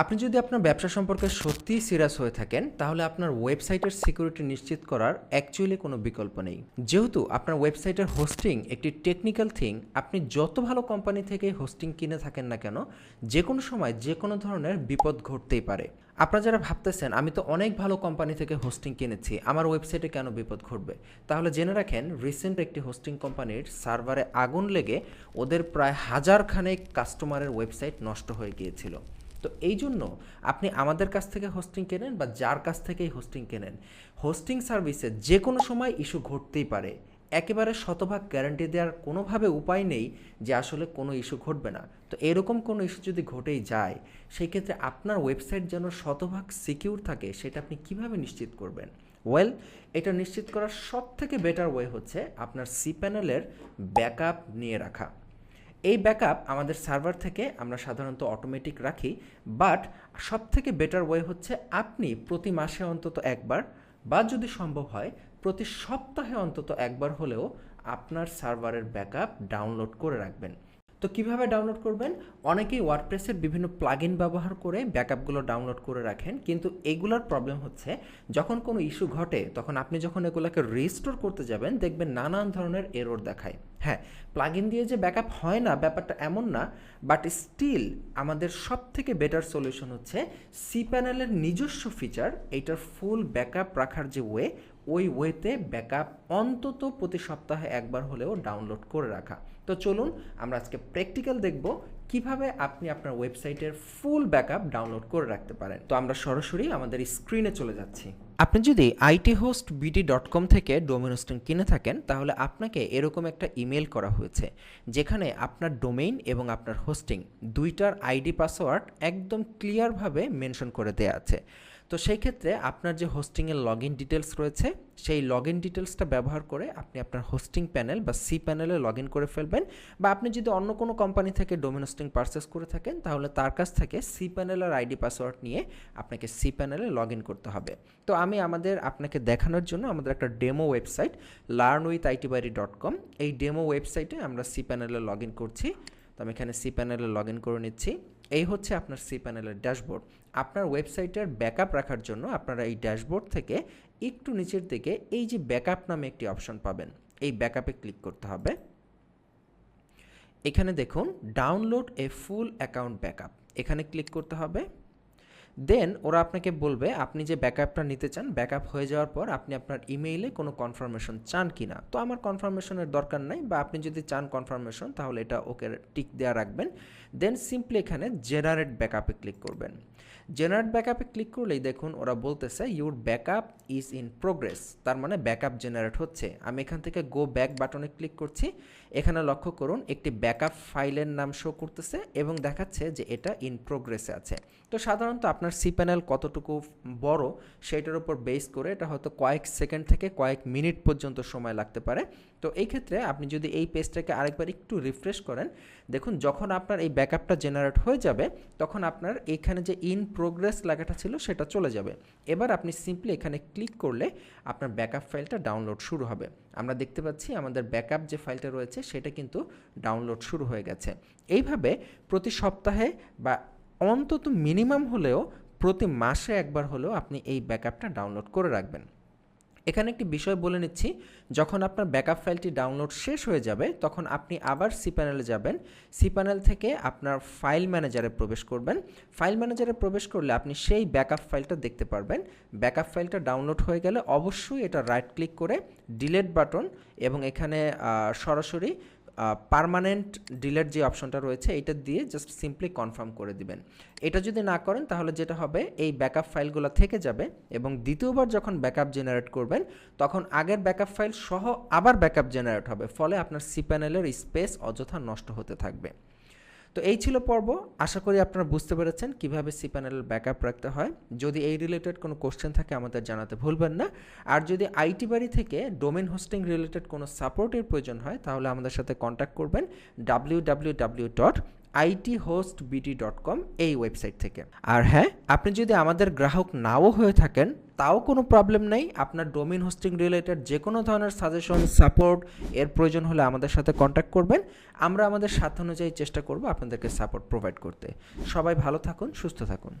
আপনি যদি আপনার ব্যবসা সম্পর্কে সত্যিই সিরিয়াস হয়ে থাকেন, তাহলে আপনার ওয়েবসাইটের সিকিউরিটি নিশ্চিত করার অ্যাকচুয়ালি কোনো বিকল্প নেই। যেহেতু আপনার ওয়েবসাইটের হোস্টিং একটি টেকনিক্যাল থিং আপনি যত ভালো কোম্পানি থেকে হোস্টিং কিনে থাকেন না কেন যে কোনো সময় যে কোনো ধরনের বিপদ ঘটতেই পারে। আপনারা যারা ভাবতেছেন, আমি তো অনেক ভালো কোম্পানি থেকে হোস্টিং কিনেছি, আমার ওয়েবসাইটে কেন বিপদ ঘটবে? তাহলে জেনে রাখেন রিসেন্ট একটি হোস্টিং কোম্পানির সার্ভারে আগুন লেগে ওদের প্রায় হাজার খানেক কাস্টমারের ওয়েবসাইট নষ্ট হয়ে গিয়েছিল। তো এই জন্য আপনি আমাদের কাছ থেকে হোস্টিং কেনেন বা যার কাছ থেকেই হোস্টিং কেনেন। হোস্টিং সার্ভিসে যে কোনো সময় ইস্যু ঘটতেই পারে। একেবারে শতভাগ গ্যারান্টি দেওয়ার কোনোভাবে উপায় নেই যে আসলে কোনো ইস্যু ঘটবে না। তো এরকম কোনো ইস্যু যদি ঘটেই যায়, সেই ক্ষেত্রে আপনার ওয়েবসাইট যেন শতভাগ সিকিউর থাকে, সেটা আপনি কীভাবে নিশ্চিত করবেন? ওয়েল এটা নিশ্চিত করার সব থেকে বেটার ওয়ে হচ্ছে আপনার সি প্যানেলের ব্যাকআপ নিয়ে রাখা। এই ব্যাকআপ আমাদের সার্ভার থেকে আমরা সাধারণত অটোমেটিক রাখি বাট সব থেকে বেটার ওয়ে হচ্ছে আপনি প্রতি মাসে অন্তত একবার, বা যদি সম্ভব হয়, প্রতি সপ্তাহে অন্তত একবার হলেও আপনার সার্ভারের ব্যাকআপ ডাউনলোড করে রাখবেন। তো কীভাবে ডাউনলোড করবেন? অনেকেই ওয়ার্ডপ্রেসের বিভিন্ন প্লাগইন ব্যবহার করে ব্যাকআপগুলো ডাউনলোড করে রাখেন, কিন্তু এগুলোর প্রবলেম হচ্ছে যখন কোনো ইস্যু ঘটে, তখন আপনি যখন এগুলোকে রিস্টোর করতে যাবেন, দেখবেন নানান ধরনের এরর দেখায়। হ্যাঁ প্লাগিন দিয়ে যে ব্যাকআপ হয় না, ব্যাপারটা এমন না বাট স্টিল আমাদের সব থেকে বেটার সলিউশন হচ্ছে সি প্যানেলের নিজস্ব ফিচার এইটার ফুল ব্যাকআপ রাখার যে ওয়ে ওই ওয়েতে ব্যাকআপ অন্তত প্রতি সপ্তাহে একবার হলেও ডাউনলোড করে রাখা। তো চলুন আমরা আজকে প্র্যাকটিক্যাল দেখব কীভাবে আপনি আপনার ওয়েবসাইটের ফুল ব্যাকআপ ডাউনলোড করে রাখতে পারেন? তো আমরা সরাসরি আমাদের স্ক্রিনে চলে যাচ্ছি। আপনি যদি IT host BD dot com থেকে ডোমেন হোস্টিং কিনে থাকেন, তাহলে আপনাকে এরকম একটা ইমেল করা হয়েছে, যেখানে আপনার ডোমেইন এবং আপনার হোস্টিং দুইটার আইডি পাসওয়ার্ড একদম ক্লিয়ারভাবে মেনশন করে দেওয়া আছে। তো সেই ক্ষেত্রে আপনার যে হোস্টিংয়ের লগ ইন ডিটেলস রয়েছে, সেই লগ ইন ডিটেলসটা ব্যবহার করে আপনি আপনার হোস্টিং প্যানেল বা সি প্যানেলে লগ ইন করে ফেলবেন বা আপনি যদি অন্য কোনো কোম্পানি থেকে ডোমেন হোস্টিং পারচেস করে থাকেন, তাহলে তার কাছ থেকে সি প্যানেলের আইডি পাসওয়ার্ড নিয়ে আপনাকে সি প্যানেলে লগ ইন করতে হবে। তো আমি আমাদের আপনাকে দেখানোর জন্য আমাদের একটা demo website learn with ITBari dot com এই ডেমো ওয়েবসাইটে আমরা সি প্যানেলে লগ ইন করছি। তো আমি এখানে সি প্যানেলে লগ ইন করে নিচ্ছি। এই হচ্ছে আপনার সি প্যানেলের ড্যাশবোর্ড। আপনার ওয়েবসাইটের ব্যাকআপ রাখার জন্য আপনারা এই ড্যাশবোর্ড থেকে একটু নিচের দিকে এই যে ব্যাকআপ নামে একটি অপশন পাবেন। এই ব্যাকআপে ক্লিক করতে হবে। এখানে দেখুন, download a full account backup. এখানে ক্লিক করতে হবে। দেন ওরা আপনাকে বলবে, আপনি যে ব্যাকআপটা নিতে চান, ব্যাকআপ হয়ে যাওয়ার পর আপনি আপনার ইমেইলে কোনো কনফার্মেশন চান কি না? তো আমার কনফার্মেশনের দরকার নাই, বা আপনি যদি চান কনফার্মেশন তাহলে এটা ওকে টিক দেওয়া রাখবেন। দেন সিম্পলি এখানে জেনারেট ব্যাকআপে ক্লিক করবেন। জেনারেট ব্যাকআপে ক্লিক করলেই দেখুন, ওরা বলতেছে your backup is in progress তার মানে ব্যাকআপ জেনারেট হচ্ছে। আমি এখান থেকে গো ব্যাক বাটনে ক্লিক করছি। এখানে লক্ষ্য করুন, একটি ব্যাকআপ ফাইলের নাম শো করতেছে এবং দেখাচ্ছে যে এটা ইন প্রোগ্রেসে আছে। তো সাধারণত আপনার সি প্যানেল কতটুকু বড় সেটার উপর বেস করে এটা হয়তো কয়েক সেকেন্ড থেকে কয়েক মিনিট পর্যন্ত সময় লাগতে পারে। তো এই ক্ষেত্রে আপনি যদি এই পেজটাকে আরেকবার একটু রিফ্রেশ করেন, দেখুন যখন আপনার এই ব্যাকআপটা জেনারেট হয়ে যাবে, তখন আপনার এখানে যে ইন প্রোগ্রেস লেখাটা ছিল সেটা চলে যাবে। এবার আপনি সিম্পলি এখানে ক্লিক করলে আপনার ব্যাকআপ ফাইলটা ডাউনলোড শুরু হবে। আমরা দেখতে পাচ্ছি আমাদের ব্যাকআপ যে ফাইলটা রয়েছে সেটা কিন্তু ডাউনলোড শুরু হয়ে গেছে। এইভাবে প্রতি সপ্তাহে বা অন্তত মিনিমাম হলেও প্রতি মাসে একবার হলেও আপনি এই ব্যাকআপটা ডাউনলোড করে রাখবেন। এখানে একটি বিষয় বলে নিচ্ছি, যখন আপনার ব্যাকআপ ফাইলটি ডাউনলোড শেষ হয়ে যাবে, তখন আপনি আবার সি প্যানেলে যাবেন। সি প্যানেল থেকে আপনার ফাইল ম্যানেজারে প্রবেশ করবেন। ফাইল ম্যানেজারে প্রবেশ করলে আপনি সেই ব্যাকআপ ফাইলটা দেখতে পারবেন। ব্যাকআপ ফাইলটা ডাউনলোড হয়ে গেলে অবশ্যই এটা রাইট ক্লিক করে ডিলেট বাটন এবং এখানে সরাসরি পারমানেন্ট ডিলেট যে অপশনটা রয়েছে, এটা দিয়ে জাস্ট সিম্পলি কনফার্ম করে দিবেন। এটা যদি না করেন, তাহলে যেটা হবে, এই ব্যাকআপ ফাইলগুলো থেকে যাবে এবং দ্বিতীয়বার যখন ব্যাকআপ জেনারেট করবেন, তখন আগের ব্যাকআপ ফাইল সহ আবার ব্যাকআপ জেনারেট হবে, ফলে আপনার সি প্যানেলের স্পেস অযথা নষ্ট হতে থাকবে। তো এই ছিল পর্ব। আশা করি আপনারা বুঝতে পেরেছেন কীভাবে সি প্যানেল ব্যাকআপ রাখতে হয়। যদি এই রিলেটেড কোনো কোশ্চেন থাকে আমাদের জানাতে ভুলবেন না। আর যদি আইটি বাড়ি থেকে ডোমেন হোস্টিং রিলেটেড কোনো সাপোর্টের প্রয়োজন হয়, তাহলে আমাদের সাথে কন্ট্যাক্ট করবেন। W W W dot IT host BT dot com এই ওয়েবসাইট থেকে। আর হ্যাঁ আপনি যদি আমাদের গ্রাহক নাও হয়ে থাকেন, তাও কোনো প্রবলেম নেই। আপনার ডোমিন হোস্টিং রিলেটেড যে কোনো ধরনের সাজেশন, সাপোর্ট, এর প্রয়োজন হলে আমাদের সাথে কন্ট্যাক্ট করবেন। আমরা আমাদের সাধ্য অনুযায়ী চেষ্টা করব আপনাদেরকে সাপোর্ট প্রোভাইড করতে। সবাই ভালো থাকুন, সুস্থ থাকুন।